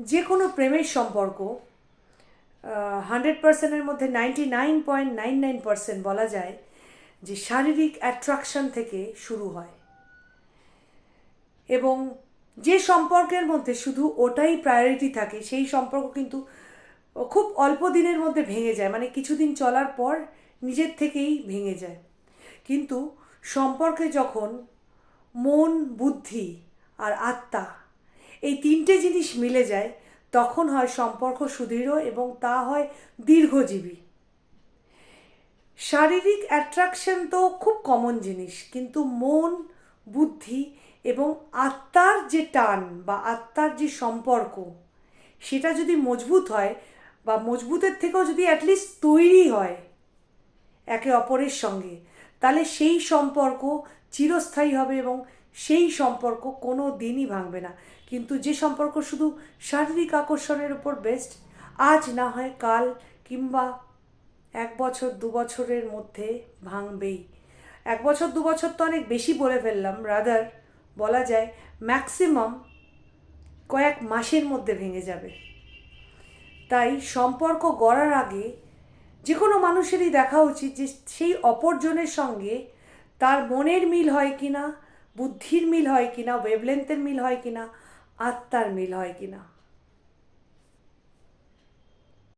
যে কোনো প্রেমের সম্পর্ক হান্ড্রেড পার্সেন্টের মধ্যে ninety nine point nine nine percent বলা যায় যে শারীরিক অ্যাট্রাকশন থেকে শুরু হয়। এবং যে সম্পর্কের মধ্যে শুধু ওটাই প্রায়োরিটি থাকে, সেই সম্পর্ক কিন্তু খুব অল্প দিনের মধ্যে ভেঙে যায়। মানে কিছুদিন চলার পর নিজের থেকেই ভেঙে যায়। কিন্তু সম্পর্কে যখন মন, বুদ্ধি আর আত্মা এই তিনটে জিনিস মিলে যায়, তখন হয় সম্পর্ক সুদৃঢ় এবং তা হয় দীর্ঘজীবী। শারীরিক অ্যাট্রাকশন তো খুব কমন জিনিস, কিন্তু মন, বুদ্ধি এবং আত্মার যে টান বা আত্মার যে সম্পর্ক, সেটা যদি মজবুত হয় বা মজবুতের থেকেও যদি অ্যাটলিস্ট তৈরি হয় একে অপরের সঙ্গে, তাহলে সেই সম্পর্ক চিরস্থায়ী হবে এবং সেই সম্পর্ক কোনো দিনই ভাঙবে না। কিন্তু যে সম্পর্ক শুধু শারীরিক আকর্ষণের উপর বেস্ট আজ না হয় কাল কিংবা এক বছর, দু বছরের মধ্যে ভাঙবেই। এক বছর, দু বছর তো অনেক বেশি বলে ফেললাম। রাদার বলা যায় ম্যাক্সিমাম কয়েক মাসের মধ্যে ভেঙে যাবে। তাই সম্পর্ক গড়ার আগে যে কোনো মানুষেরই দেখা উচিত যে সেই অপরজনের সঙ্গে তার মনের মিল হয় কি না বুদ্ধির মিল হয় কিনা ওয়েভলেন্থের মিল হয় কিনা আত্মার মিল হয় কি না